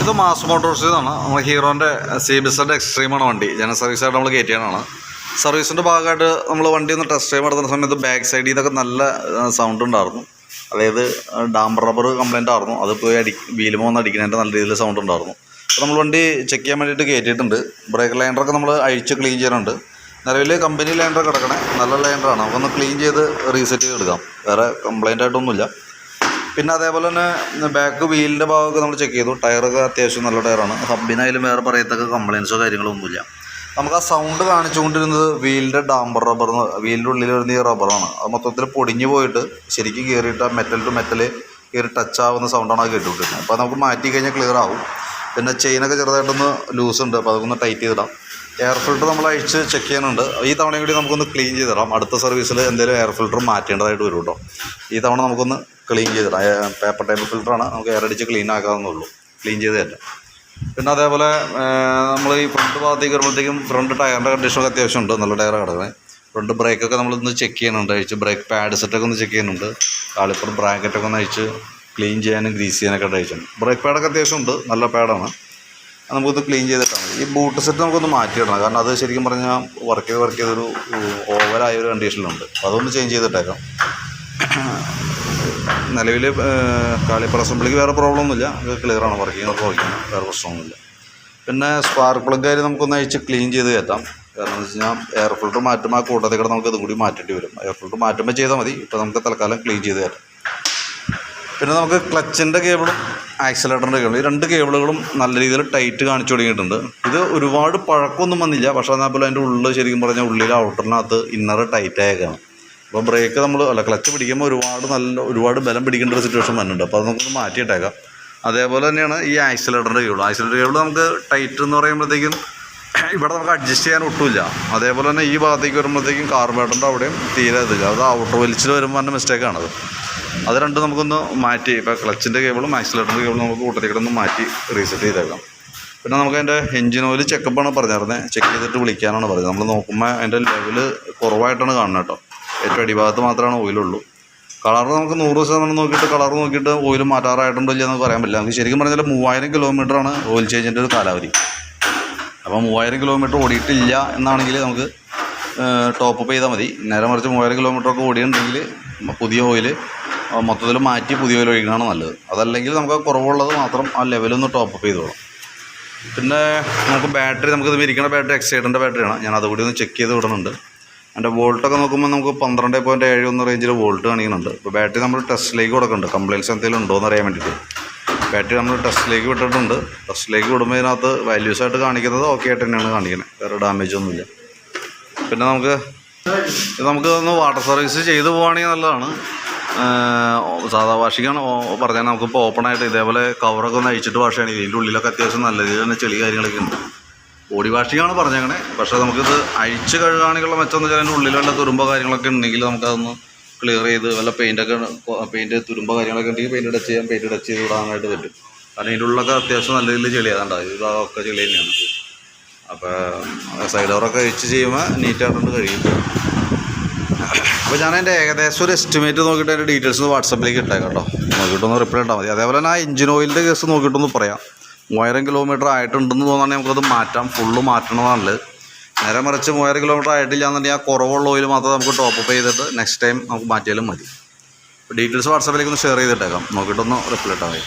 ഇത് mass Motors എന്നാണ് നമ്മൾ ഹീറോന്റെ സി എക്സ്ട്രീം എക്സ്ട്രീമാണ് വണ്ടി. ജന സർവീസായിട്ട് നമ്മൾ കയറ്റിയതാണ് സർവീസിന്റെ ഭാഗമായിട്ട് നമ്മൾ വണ്ടി ഒന്ന് ടെസ്റ്റ് ചെയ്യാൻ നടത്തുന്ന സമയത്ത് ബാക്ക് സൈഡിൽ നിന്നൊക്കെ നല്ല സൗണ്ട് ഉണ്ടായിരുന്നു. അതായത് ഡാംബർ റബ്ബർ കംപ്ലൈന്റ് ആയിരുന്നു. അത് പോയി അടി വീലുമോ ഒന്ന് അടിക്കുന്നതിന്റെ നല്ല രീതിയിൽ സൗണ്ട് ഉണ്ടായിരുന്നു. അപ്പോൾ നമ്മൾ വണ്ടി ചെക്ക് ചെയ്യാൻ വേണ്ടിയിട്ട് കയറ്റിയിട്ടുണ്ട്. ബ്രേക്ക് ലൈനറൊക്കെ നമ്മൾ അഴിച്ച് ക്ലീൻ ചെയ്യാനുണ്ട്. നിലവിൽ കമ്പനി ലൈൻഡർ കിടക്കണേ. നല്ല ലൈൻഡറാണ് നമുക്കൊന്ന് ക്ലീൻ ചെയ്ത് റീസെറ്റ് ചെയ്ത് എടുക്കാം. വേറെ കംപ്ലൈന്റ് ആയിട്ടൊന്നുമില്ല. പിന്നെ അതേപോലെ തന്നെ ബാക്ക് വീലിന്റെ ഭാഗമൊക്കെ നമ്മൾ ചെക്ക് ചെയ്തു. ടയറൊക്കെ അത്യാവശ്യം നല്ല ടയറാണ് ഹബിനായാലും വേറെ പറയത്തക്ക കംപ്ലയിൻസോ കാര്യങ്ങളോ ഒന്നുമില്ല. നമുക്ക് ആ സൗണ്ട് കാണിച്ചുകൊണ്ടിരുന്നത് വീലിന്റെ ഡാംബർ റബ്ബർ വീലിന്റെ ഉള്ളിൽ വരുന്ന ഈ റബ്ബറാണ് അത് മൊത്തത്തിൽ പൊടിഞ്ഞു പോയിട്ട് ശരിക്കും കയറിയിട്ട് മെറ്റൽ ടു മെറ്റൽ കയറി ടച്ച് ആവുന്ന സൗണ്ടാണ് കേട്ടുകൊണ്ടിരുന്നത്. അപ്പോൾ നമുക്ക് മാറ്റി കഴിഞ്ഞാൽ ക്ലിയർ ആവും. പിന്നെ ചെയിനൊക്കെ ചെറുതായിട്ടൊന്ന് ലൂസ് ഉണ്ട് അപ്പോൾ അതൊന്ന് ടൈറ്റ് ചെയ്തിടാം. എയർ ഫിൽറ്റർ നമ്മൾ അഴിച്ച് ചെക്ക് ചെയ്യാനുണ്ട് ഈ തവണയും കൂടി നമുക്കൊന്ന് ക്ലീൻ ചെയ്തിടാം. അടുത്ത സർവീസിൽ എന്തെങ്കിലും എയർ ഫിൽറ്റർ മാറ്റേണ്ടതായിട്ട് വരും കേട്ടോ ഈ തവണ നമുക്കൊന്ന് ക്ലീൻ ചെയ്തിടാം. പേപ്പർ ടൈപ്പ് ഫിൽറ്ററാണ് നമുക്ക് എയർ അടിച്ച് ക്ലീൻ ആക്കാവുന്നുള്ളൂ ക്ലീൻ ചെയ്ത് തരാം പിന്നെ അതേപോലെ നമ്മൾ ഈ ഫ്രണ്ട് ഭാഗത്തേക്ക് വരുമ്പോഴത്തേക്കും ഫ്രണ്ട് ടയറിന്റെ കണ്ടീഷനൊക്കെ അത്യാവശ്യം ഉണ്ട്. നല്ല ടയർ കിടക്കണേ ഫ്രണ്ട് ബ്രേക്കൊക്കെ നമ്മളൊന്ന് ചെക്ക് ചെയ്യുന്നുണ്ട്. അഴിച്ച് ബ്രേക്ക് പാഡ് സെറ്റൊക്കെ ഒന്ന് ചെക്ക് ചെയ്യുന്നുണ്ട്. കാളിപ്പർ ബ്രാക്കറ്റൊക്കെ ഒന്ന് അഴിച്ച് ക്ലീൻ ചെയ്യാനും ഗ്രീസ് ചെയ്യാനൊക്കെ അഴിച്ചിട്ടുണ്ട് ബ്രേക്ക് പാഡൊക്കെ അത്യാവശ്യം ഉണ്ട്. നല്ല പാഡാണ് നമുക്കൊന്ന് ക്ലീൻ ചെയ്തിട്ടാണ്. ഈ ബൂട്ട് സെറ്റ് നമുക്കൊന്ന് മാറ്റിയിടണം. കാരണം അത് ശരിക്കും പറഞ്ഞാൽ വർക്ക് ചെയ്ത് വർക്ക് ചെയ്തൊരു ഓവറായ ഒരു കണ്ടീഷനിലുണ്ട് അപ്പോൾ അതൊന്ന് ചേഞ്ച് ചെയ്തിട്ടേക്കാം. നിലവിൽ കാളിപ്പറ അസംബ്ലിക്ക് വേറെ പ്രോബ്ലം ഒന്നുമില്ല. ക്ലിയറാണ് വർക്കിംഗ് ഒക്കെ വർക്കിംഗ് വേറെ പ്രശ്നമൊന്നുമില്ല. പിന്നെ സ്പാർക്ക് പ്ലഗ് ആയി നമുക്കൊന്ന് അയച്ച് ക്ലീൻ ചെയ്ത് കയറ്റാം. കാരണം എന്ന് വെച്ച് കഴിഞ്ഞാൽ എയർ ഫിൽറ്റർ മാറ്റുമ്പോൾ ആ കൂട്ടത്തിൽ കൂടെ നമുക്ക് കൂടി മാറ്റേണ്ടി വരും. എയർ ഫിൽറ്റർ മാറ്റുമ്പോൾ ചെയ്താൽ മതി. ഇപ്പോൾ നമുക്ക് തൽക്കാലം ക്ലീൻ ചെയ്ത് കയറ്റാം. പിന്നെ നമുക്ക് ക്ലച്ചിന്റെ കേബിളും ആക്സിലേറ്ററിന്റെ കേബിളും. ഈ രണ്ട് കേബിളുകളും നല്ല രീതിയിൽ ടൈറ്റ് കാണിച്ചു തുടങ്ങിയിട്ടുണ്ട്. ഇത് ഒരുപാട് പഴക്കമൊന്നും വന്നില്ല. പക്ഷേ എന്നാൽ പോലും അതിന്റെ ഉള്ളിൽ ശരിക്കും പറഞ്ഞാൽ ഉള്ളിൽ ഔട്ടറിനകത്ത് ഇന്നർ ടൈറ്റ് ആയേക്കാണ്. അപ്പോൾ ബ്രേക്ക് നമ്മൾ അല്ല ക്ലച്ച് പിടിക്കുമ്പോൾ ഒരുപാട് നല്ല ഒരുപാട് ബലം പിടിക്കേണ്ട ഒരു സിറ്റുവേഷൻ വന്നിട്ടുണ്ട്. അപ്പോൾ അത് നമുക്കൊന്ന് മാറ്റിയിട്ടേക്കാം. അതേപോലെ തന്നെയാണ് ഈ ആക്സിലേറ്ററിന്റെ കേബിൾ ആക്സിലേറ്റർ കേബിൾ നമുക്ക് ടൈറ്റ് എന്ന് പറയുമ്പോഴത്തേക്കും ഇവിടെ നമുക്ക് അഡ്ജസ്റ്റ് ചെയ്യാൻ ഒട്ടുമില്ല. അതേപോലെ തന്നെ ഈ ഭാഗത്തേക്ക് വരുമ്പോഴത്തേക്കും കാർബേറ്ററിന്റെ അവിടെയും തീരെ ഇതില്ല അത് ഔട്ടർ വലിച്ചിൽ വരുമ്പോൾ തന്നെ മിസ്റ്റേക്കാണത് അത് രണ്ടും നമുക്കൊന്ന് മാറ്റി ഇപ്പോൾ ക്ലച്ചിന്റെ കേബിളും ആക്സിലേറ്ററിന്റെ കേബിളും നമുക്ക് കൂട്ടത്തിക്കിടന്ന് മാറ്റി റീസെറ്റ് ചെയ്തേക്കാം. പിന്നെ നമുക്ക് അതിന്റെ എഞ്ചിൻ ഓയിൽ ചെക്കപ്പാണ് പറഞ്ഞിരുന്നത് ചെക്ക് ചെയ്തിട്ട് വിളിക്കാനാണ് പറഞ്ഞത്. നമ്മൾ നോക്കുമ്പോൾ അതിന്റെ ലെവൽ കുറവായിട്ടാണ് കാണുന്നത് കേട്ടോ. ഏറ്റവും അടിഭാഗത്ത് മാത്രമാണ് ഓയിലുള്ളൂ കളർ നമുക്ക് നൂറ് ശതമാനം നോക്കിയിട്ട് കളർ നോക്കിയിട്ട് ഓയിൽ മാറ്റാറായിട്ടുണ്ടോ ഇല്ല പറയാൻ പറ്റില്ല. നമുക്ക് ശരിക്കും പറഞ്ഞാൽ മൂവായിരം കിലോമീറ്ററാണ് ഓയിൽ ചേഞ്ചിന്റെ ഒരു കാലാവധി. അപ്പോൾ മൂവായിരം കിലോമീറ്റർ ഓടിയിട്ടില്ല എന്നാണെങ്കിൽ നമുക്ക് ടോപ്പ് അപ്പ് ചെയ്താൽ മതി. നേരെ മറിച്ച് മൂവായിരം കിലോമീറ്ററൊക്കെ ഓടിയിട്ടുണ്ടെങ്കിൽ പുതിയ ഓയിൽ മൊത്തത്തിൽ മാറ്റി പുതിയ വില ഒഴിക്കുന്നതാണ് നല്ലത്. അതല്ലെങ്കിൽ നമുക്ക് കുറവുള്ളത് മാത്രം ആ ലെവലൊന്ന് ടോപ്പ് അപ്പ് ചെയ്തോളാം. പിന്നെ നമുക്ക് ബാറ്ററി നമുക്കിത് ഇരിക്കുന്ന ബാറ്ററി എക്സൈഡിന്റെ ബാറ്ററിയാണ് ഞാൻ അതുകൂടി ഒന്ന് ചെക്ക് ചെയ്ത് വിടുന്നുണ്ട്. അതിന്റെ വോൾട്ടൊക്കെ നോക്കുമ്പോൾ നമുക്ക് പന്ത്രണ്ട് പോയിന്റ് ഏഴ് ഒന്ന് റേഞ്ചിൽ വോൾട്ട് കാണിക്കുന്നുണ്ട്. ഇപ്പോൾ ബാറ്ററി നമ്മൾ ടെസ്റ്റിലേക്ക് കൊടുക്കുന്നുണ്ട് കംപ്ലയിൻസ് എന്തെങ്കിലും ഉണ്ടോ എന്ന് അറിയാൻ വേണ്ടിയിട്ട് ബാറ്ററി നമ്മൾ ടെസ്റ്റിലേക്ക് വിട്ടിട്ടുണ്ട്. ടെസ്റ്റിലേക്ക് വിടുമ്പോൾ ഇതിനകത്ത് വാല്യൂസ് ആയിട്ട് കാണിക്കുന്നത് ഓക്കെ ആയിട്ട് തന്നെയാണ് കാണിക്കുന്നത്. വേറെ ഡാമേജ് ഒന്നുമില്ല. പിന്നെ നമുക്ക് നമുക്ക് ഒന്ന് വാട്ടർ സർവീസ് ചെയ്തു പോവുകയാണെങ്കിൽ നല്ലതാണ്. സാധാ വാഷിക്കാണ് പറഞ്ഞാൽ നമുക്കിപ്പോൾ ഓപ്പണായിട്ട് ഇതേപോലെ കവറൊക്കെ ഒന്ന് അഴിച്ചിട്ട് വാഷാണെങ്കിൽ ഇതിന്റെ ഉള്ളിലൊക്കെ അത്യാവശ്യം നല്ല രീതിയിൽ തന്നെ ചെളി കാര്യങ്ങളൊക്കെ ഉണ്ട്. ബോഡി വാഷിങ്ങാണ് പറഞ്ഞേക്കണേ. പക്ഷേ നമുക്കിത് അഴിച്ച് കഴുകുകയാണെങ്കിലുള്ള മെച്ചം എന്ന് വെച്ചാൽ അതിന്റെ വല്ല തുരുമ്പോ കാര്യങ്ങളൊക്കെ ഉണ്ടെങ്കിൽ നമുക്കതൊന്ന് ക്ലിയർ ചെയ്ത് വല്ല പെയിന്റൊക്കെ പെയിന്റ് തുരുമ്പോ കാര്യങ്ങളൊക്കെ ഉണ്ടെങ്കിൽ പെയിന്റ് ടച്ച് ചെയ്യാം. പെയിന്റ് ടച്ച് ചെയ്ത് വിടാനായിട്ട് പറ്റും. കാരണം ഇതിന്റെ ഉള്ളിലൊക്കെ അത്യാവശ്യം നല്ല രീതിയിൽ ചെളി അതുണ്ടാവും ഇതൊക്കെ ചെളി തന്നെയാണ്. അപ്പോൾ സൈഡ് ഡോറൊക്കെ അഴിച്ച് ചെയ്യുമ്പോൾ നീറ്റായിട്ടുണ്ട് കഴിയും അപ്പോൾ ഞാൻ എന്റെ ഏകദേശം ഒരു എസ്റ്റിമേറ്റ് നോക്കിയിട്ട് അതിന്റെ ഡീറ്റെയിൽസ് ഒന്ന് വാട്സപ്പിലേക്ക് ഇട്ടേക്കാം കേട്ടോ. നോക്കിയിട്ടൊന്ന് റിപ്ലൈ ഇട്ടാൽ മതി. അതേപോലെ തന്നെ ആ എഞ്ചിൻ ഓയിലിന്റെ കേസ് നോക്കിയിട്ടൊന്ന് പറയാം. മൂവായിരം കിലോമീറ്റർ ആയിട്ടുണ്ടെന്ന് തോന്നുകയാണെങ്കിൽ നമുക്കത് മാറ്റാം. ഫുള്ള് മാറ്റണമെന്നാണ് നേരെ മറിച്ച് മൂവായിരം കിലോമീറ്റർ ആയിട്ടില്ല എന്നുണ്ടെങ്കിൽ ആ കുറവുള്ള ഓയിൽ മാത്രം നമുക്ക് ടോപ്പ് അപ്പ് ചെയ്തിട്ട് നെക്സ്റ്റ് ടൈം നമുക്ക് മാറ്റിയാലും മതി. ഡീറ്റെയിൽസ് വാട്സപ്പിലേക്ക് ഒന്ന് ഷെയർ ചെയ്തിട്ടേക്കാം. നോക്കിയിട്ടൊന്ന് റിപ്ലൈ ഇട്ടാൽ മതി.